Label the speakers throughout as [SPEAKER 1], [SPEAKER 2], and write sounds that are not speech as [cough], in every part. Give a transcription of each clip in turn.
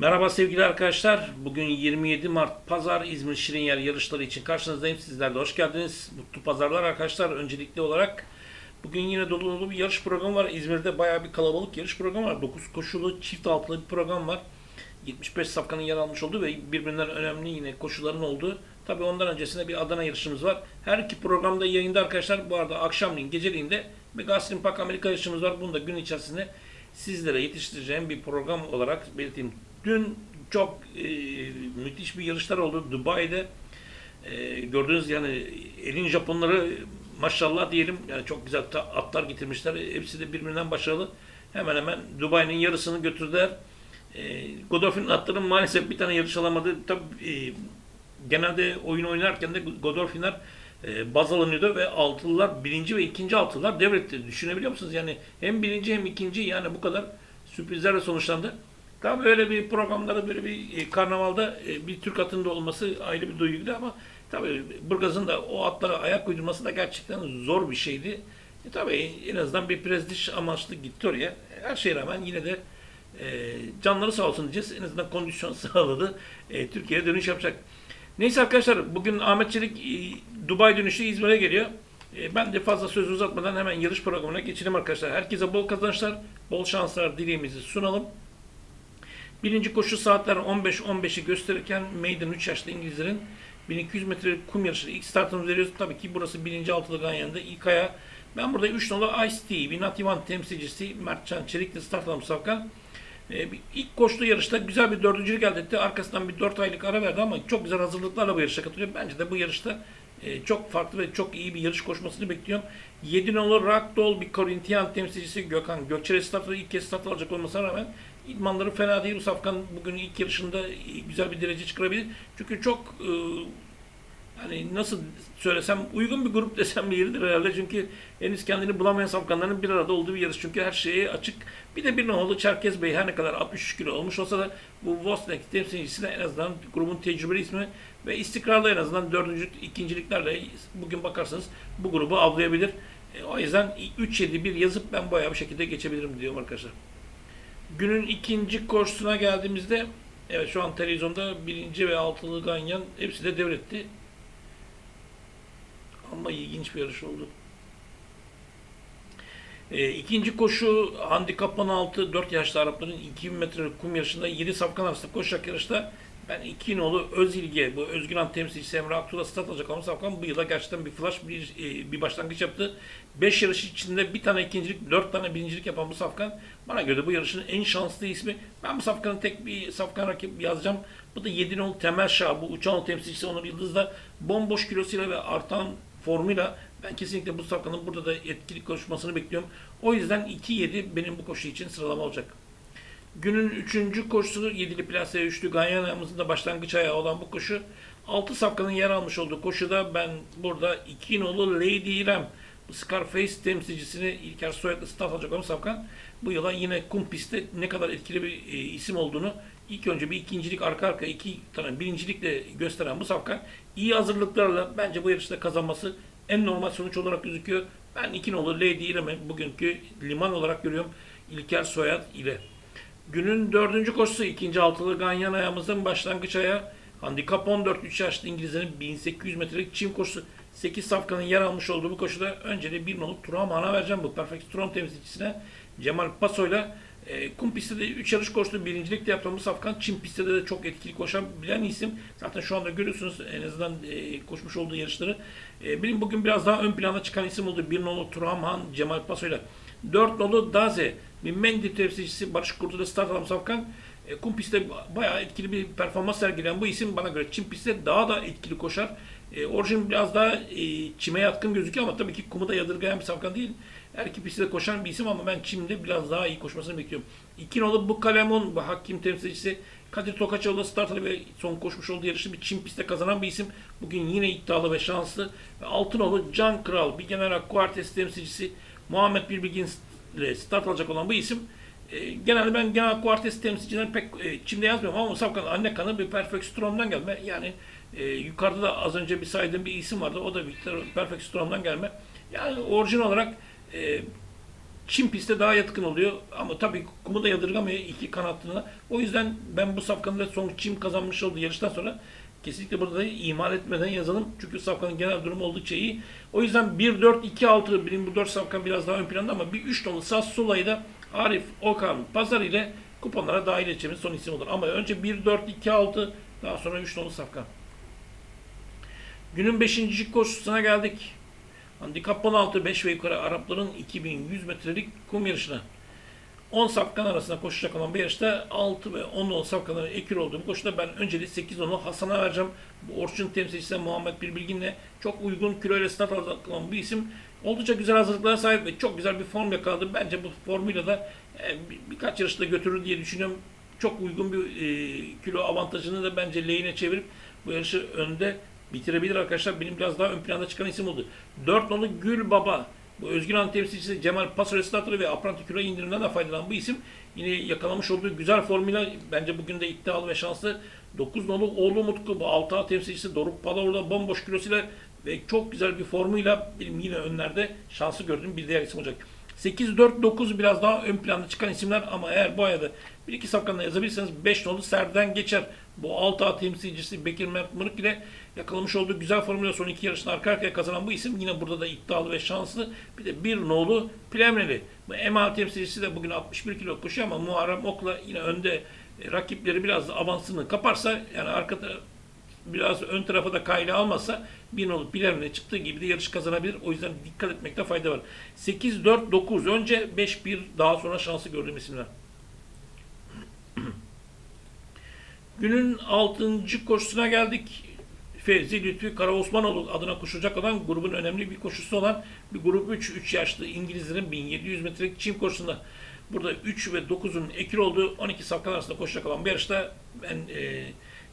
[SPEAKER 1] Merhaba sevgili arkadaşlar. Bugün 27 Mart Pazar İzmir Şirinyer yarışları için karşınızdayım. Sizler de hoş geldiniz. Mutlu pazarlar arkadaşlar. Öncelikli olarak bugün yine dolu dolu bir yarış programı var. İzmir'de bayağı bir kalabalık yarış programı var. 9 koşulu çift altılı bir program var. 75 safkanın yer almış olduğu ve birbirinden önemli yine koşuların olduğu. Tabi ondan öncesinde bir Adana yarışımız var. Her iki programda yayında arkadaşlar. Bu arada akşamleyin geceliğin de Gazprom Park Amerika yarışımız var. Bunu da gün içerisinde sizlere yetiştireceğim bir program olarak belirteyim. Dün çok e, müthiş bir yarışlar oldu Dubai'de. E, gördüğünüz yani elin Japonları maşallah diyelim yani çok güzel atlar getirmişler. Hepsi de birbirinden başarılı. Hemen hemen Dubai'nin yarısını götürdüler. E, Godolphin'in atların maalesef bir tane yarış alamadı. Tabii e, genelde oyun oynarken de Godolphin'ler e, baz alınıyordu ve altılılar birinci ve ikinci altılılar devretti. Düşünebiliyor musunuz? Yani hem birinci hem ikinci yani bu kadar sürprizlerle sonuçlandı. Tam öyle bir programda böyle bir e, karnavalda e, bir Türk atında olması ayrı bir duyguydu ama tabii Burgaz'ın da o atlara ayak uydurması da gerçekten zor bir şeydi. E, tabii en azından bir prestij amaçlı gitti oraya. Her şeye rağmen yine de e, canları sağ olsun diyeceğiz. En azından kondisyon [laughs] sağladı. E, Türkiye'ye dönüş yapacak. Neyse arkadaşlar bugün Ahmet Çelik e, Dubai dönüşü İzmir'e geliyor. E, Ben de fazla söz uzatmadan hemen yarış programına geçelim arkadaşlar. Herkese bol kazançlar, bol şanslar dileğimizi sunalım. Birinci koşu saatler 15-15'i gösterirken Maiden 3 yaşlı İngilizlerin 1200 metre kum yarışı ilk startımızı veriyoruz. Tabii ki burası birinci altılı Ganyan'da ilk aya. Ben burada 3 nolu Ice Tea, bir Nativan temsilcisi Mertcan Çelik'le start almış Safkan. Ee, ilk koştuğu yarışta güzel bir dördüncülük elde etti. Arkasından bir 4 aylık ara verdi ama çok güzel hazırlıklarla bu yarışa katılıyor. Bence de bu yarışta e, çok farklı ve çok iyi bir yarış koşmasını bekliyorum. 7 nolu Ragdoll bir Corinthian temsilcisi Gökhan Gökçer'e startı ilk kez start alacak olmasına rağmen idmanları fena değil. Safkan bugün ilk yarışında güzel bir derece çıkarabilir. Çünkü çok e, nasıl söylesem uygun bir grup desem yeridir herhalde. Çünkü henüz kendini bulamayan safkanların bir arada olduğu bir yarış. Çünkü her şeye açık. Bir de bir nolu Çerkez Bey her ne kadar 63 kilo olmuş olsa da bu Vosnek temsilcisi de en azından grubun tecrübeli ismi ve istikrarlı en azından dördüncü, ikinciliklerle bugün bakarsanız bu grubu avlayabilir. E, o yüzden 3-7-1 yazıp ben bayağı bir şekilde geçebilirim diyorum arkadaşlar. Günün ikinci koşusuna geldiğimizde evet şu an televizyonda birinci ve altılı Ganyan hepsi de devretti. Ama ilginç bir yarış oldu. E, ikinci koşu handikap 16 4 yaşlı Arapların 2000 metrelik kum yarışında 7 safkan arasında koşacak yarışta ben iki nolu Özilge, bu Özgüran temsilcisi Emre Aktuğ'la start alacak olan Safkan bu yıla gerçekten bir flash bir, e, bir başlangıç yaptı. 5 yarış içinde bir tane ikincilik, 4 tane birincilik yapan bu Safkan bana göre bu yarışın en şanslı ismi. Ben bu Safkan'ın tek bir Safkan rakip yazacağım. Bu da 7 nolu Temel Şah, bu uçan temsilcisi Onur Yıldız da bomboş kilosuyla ve artan formuyla ben kesinlikle bu Safkan'ın burada da etkili koşmasını bekliyorum. O yüzden 2-7 benim bu koşu için sıralama olacak. Günün üçüncü koşusu 7'li plase üçlü Ganyana'mızın da başlangıç ayağı olan bu koşu. 6 safkanın yer almış olduğu koşuda ben burada 2 nolu Lady İrem Scarface temsilcisini İlker Soyadlı start alacak olan safkan bu yıla yine kum pistte ne kadar etkili bir e, isim olduğunu ilk önce bir ikincilik arka arka iki tane birincilikle gösteren bu safkan iyi hazırlıklarla bence bu yarışta kazanması en normal sonuç olarak gözüküyor. Ben 2 nolu Lady İrem'i bugünkü liman olarak görüyorum İlker Soyad ile. Günün dördüncü koşusu ikinci altılı Ganyan ayağımızın başlangıç ayağı. Handikap 14 3 yaşlı İngilizlerin 1800 metrelik çim koşusu 8 safkanın yer almış olduğu bu koşuda önce de bir nolu Turam ana vereceğim bu Perfect Strom temsilcisine Cemal Paso'yla e, kum pistte de 3 yarış koştu. Birincilik de yaptığımız Safkan. Çim pistte de çok etkili koşan bilen isim. Zaten şu anda görüyorsunuz en azından e, koşmuş olduğu yarışları. E, benim bugün biraz daha ön plana çıkan isim oldu. Bir nolu Turamhan Cemal Paso'yla. 4 nolu Daze. Bir Mendi temsilcisi Barış Kurtulu'da start alan Safkan. E, kum pistte bayağı etkili bir performans sergileyen bu isim bana göre çim pistte daha da etkili koşar. E, orijin biraz daha e, çime yatkın gözüküyor ama tabii ki kumu da yadırgayan bir safkan değil. İki pistte koşan bir isim ama ben çimde biraz daha iyi koşmasını bekliyorum. İki nolu bu Kalemon, bu Hakim temsilcisi Kadir Tokaçoğlu start aldı ve son koşmuş olduğu yarışı bir çim pistte kazanan bir isim. Bugün yine iddialı ve şanslı. Ve altı nolu Can Kral, bir General Quartes temsilcisi Muhammed Bilbilgin ile start alacak olan bu isim e, genelde ben genel Quartes temsilcilerini pek e, çimde yazmıyorum ama Safkan anne kanı bir Perfect Storm'dan gelme. Yani e, yukarıda da az önce bir saydığım bir isim vardı. O da bir Perfect Storm'dan gelme. Yani orijin olarak e, Çim piste daha yatkın oluyor ama tabii kumu da yadırgamıyor iki kanatlığına. O yüzden ben bu safkanın son çim kazanmış olduğu yarıştan sonra kesinlikle burada da ihmal etmeden yazalım. Çünkü safkanın genel durumu oldukça iyi. O yüzden 1-4-2-6 benim bu 4 safkan biraz daha ön planda ama bir 3 nolu Sas Sula'yı da Arif, Okan, Pazar ile kuponlara dahil edeceğimiz son isim olur. Ama önce 1-4-2-6 daha sonra 3 nolu safkan. Günün 5. koşusuna geldik. Handikap 16 5 ve yukarı Arapların 2100 metrelik kum yarışına. 10 safkan arasında koşacak olan bir yarışta 6 ve 10 nolu safkanların ekür olduğum koşuda ben önceliği 8 onu Hasan'a vereceğim. Bu Orçun temsilcisi Muhammed Bilbilgin'le çok uygun kiloyla start alacak bir isim. Oldukça güzel hazırlıklara sahip ve çok güzel bir form yakaladı. Bence bu formuyla da e, bir- birkaç yarışta götürür diye düşünüyorum. Çok uygun bir e, kilo avantajını da bence lehine çevirip bu yarışı önde bitirebilir arkadaşlar. Benim biraz daha ön planda çıkan isim oldu. 4 nolu Gül Baba. Bu Özgür Han temsilcisi Cemal Pasör ve Apranti kilo indirimden de faydalanan bu isim yine yakalamış olduğu güzel formuyla bence bugün de iddialı ve şanslı. 9 nolu Oğlu Mutku bu 6 temsilcisi Doruk Palavr'da bomboş kilosuyla ve çok güzel bir formuyla benim yine önlerde şansı gördüğüm bir diğer isim olacak. 8-4-9 biraz daha ön planda çıkan isimler ama eğer bu ayda bir iki safkanla yazabilirseniz 5 nolu Serden geçer. Bu 6 temsilcisi Bekir Mert Mırık ile yakalamış olduğu güzel formuyla son iki yarışını arka arkaya kazanan bu isim yine burada da iddialı ve şanslı. Bir de bir nolu Plemreli. MA temsilcisi de bugün 61 kilo koşuyor ama Muharrem Ok'la yine önde e, rakipleri biraz da avansını kaparsa yani arkada biraz ön tarafa da kaylı almazsa bir nolu Plemreli çıktığı gibi de yarış kazanabilir. O yüzden dikkat etmekte fayda var. 8-4-9 önce 5-1 daha sonra şansı gördüğüm isimler. [clears throat] Günün 6. koşusuna geldik. Fevzi Lütfi Karaosmanoğlu adına koşacak olan grubun önemli bir koşusu olan bir grup 3, 3 yaşlı İngilizlerin 1700 metrelik çim koşusunda. Burada 3 ve 9'un ekil olduğu 12 safkan arasında koşacak olan bir yarışta ben e,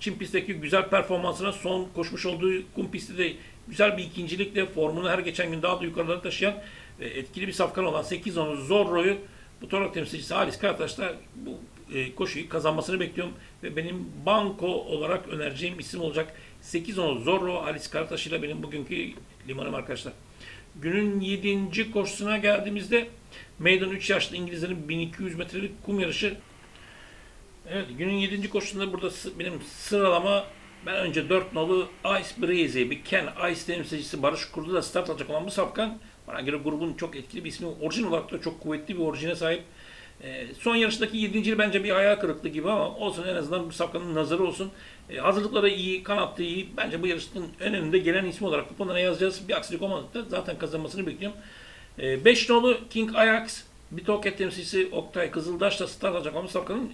[SPEAKER 1] çim pistteki güzel performansına son koşmuş olduğu kum pisti de güzel bir ikincilikle formunu her geçen gün daha da yukarılara taşıyan ve etkili bir safkan olan 8 onu Zorro'yu bu Torak temsilcisi Halis Karataş da bu e, koşuyu kazanmasını bekliyorum ve benim banko olarak önereceğim isim olacak 8 10 Zorro Halis Karataş ile benim bugünkü limanım arkadaşlar. Günün 7. koşusuna geldiğimizde meydan 3 yaşlı İngilizlerin 1200 metrelik kum yarışı. Evet günün 7. koşusunda burada benim sıralama ben önce 4 nolu Ice Breezy bir Ken Ice temsilcisi Barış Kurdu da start alacak olan bu safkan bana göre grubun çok etkili bir ismi. Orijin olarak da çok kuvvetli bir orijine sahip. Ee, son yarıştaki 7. bence bir hayal kırıklığı gibi ama olsun en azından bu safkanın nazarı olsun. Ee, hazırlıkları iyi, kanattı iyi. Bence bu yarışın önünde gelen ismi olarak kuponlara yazacağız. Bir aksilik olmadıkta zaten kazanmasını bekliyorum. 5 nolu King Ajax bir Toket temsilcisi Oktay Kızıldaş da start alacak ama Safkan'ın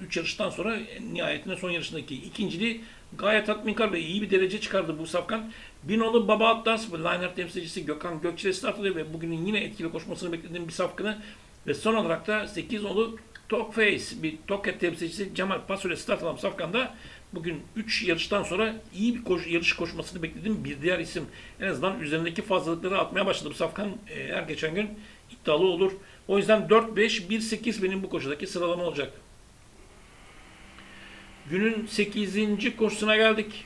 [SPEAKER 1] 3 yarıştan sonra nihayetinde son yarışındaki ikinciliği gayet tatminkar ve iyi bir derece çıkardı bu Safkan. Bir nolu Baba Atlas Liner temsilcisi Gökhan Gökçe start alıyor ve bugünün yine etkili koşmasını beklediğim bir Safkan'ı ve son olarak da 8 nolu Talk Face bir Toket temsilcisi Cemal Pasöre start alan Safkan'da bugün 3 yarıştan sonra iyi bir koş, yarış koşmasını beklediğim bir diğer isim. En azından üzerindeki fazlalıkları atmaya başladı bu Safkan e, her geçen gün iddialı olur. O yüzden 4-5-1-8 benim bu koşudaki sıralama olacak. Günün 8. koşusuna geldik.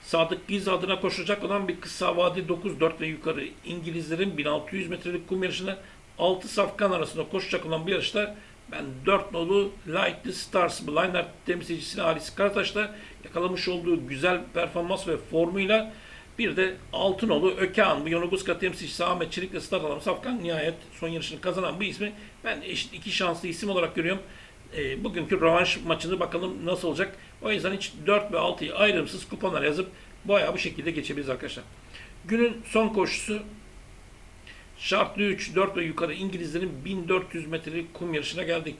[SPEAKER 1] Sadık Giz adına koşacak olan bir kısa vade 9-4 ve yukarı İngilizlerin 1600 metrelik kum yarışına 6 safkan arasında koşacak olan bir yarışta ben 4 nolu Light the Stars Blinder temsilcisini Halis Karataş'ta yakalamış olduğu güzel performans ve formuyla bir de 6 nolu Ökehan, bu Yonaguska temsilcisi Ahmet Çelik'le start alan Safkan nihayet son yarışını kazanan bu ismi ben eşit iki şanslı isim olarak görüyorum. E, bugünkü rövanş maçını bakalım nasıl olacak. O yüzden hiç 4 ve 6'yı ayrımsız kuponlar yazıp bayağı bu şekilde geçebiliriz arkadaşlar. Günün son koşusu şartlı 3, 4 ve yukarı İngilizlerin 1400 metrelik kum yarışına geldik.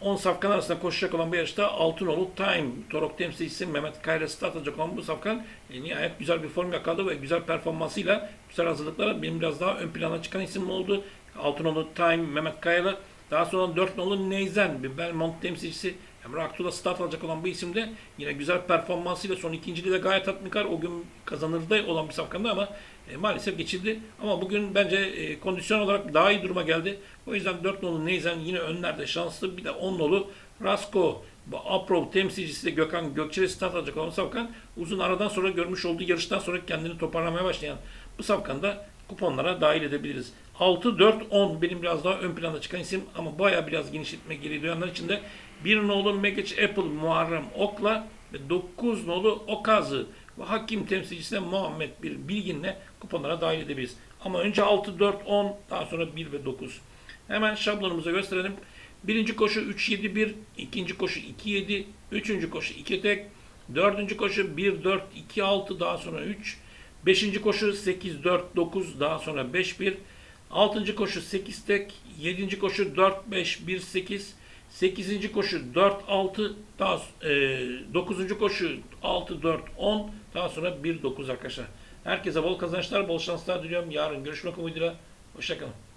[SPEAKER 1] 10 safkan arasında koşacak olan bir yarışta Altınoluk Time, Torok temsilcisi Mehmet Kayra start alacak olan bu safkan e, nihayet güzel bir form yakaladı ve güzel performansıyla güzel hazırlıklara benim biraz daha ön plana çıkan isim oldu. Altınoluk Time, Mehmet Kayra daha sonra 4 nolu Neyzen, Belmont temsilcisi Emre Aktuğ'la start alacak olan bu isim de yine güzel performansıyla son ikinciliği de gayet tatminkar. O gün kazanırda olan bir safkandı ama e, maalesef geçildi. Ama bugün bence e, kondisyon olarak daha iyi duruma geldi. O yüzden 4 nolu Neyzen yine önlerde şanslı. Bir de 10 nolu Rasko. Bu Aprov temsilcisi de Gökhan Gökçe'yle start alacak olan Safkan uzun aradan sonra görmüş olduğu yarıştan sonra kendini toparlamaya başlayan bu Safkan'da kuponlara dahil edebiliriz. 6, 4, 10 benim biraz daha ön plana çıkan isim ama baya biraz genişletme gereği duyanlar için de 1 nolu Megeç Apple Muharrem Ok'la ve 9 nolu Okazı ve hakim temsilcisine Muhammed bir bilginle kuponlara dahil edebiliriz. Ama önce 6, 4, 10 daha sonra 1 ve 9. Hemen şablonumuza gösterelim. Birinci koşu 3, 7, 1, ikinci koşu 2, 7, üçüncü koşu 2 tek, dördüncü koşu 1, 4, 2, 6 daha sonra 3, beşinci koşu 8, 4, 9 daha sonra 5, 1, 6. koşu 8 tek, 7. koşu 4 5 1 8, 8. koşu 4 6 daha e, 9. koşu 6 4 10 daha sonra 1 9 arkadaşlar. Herkese bol kazançlar, bol şanslar diliyorum. Yarın görüşmek umuduyla. Hoşçakalın.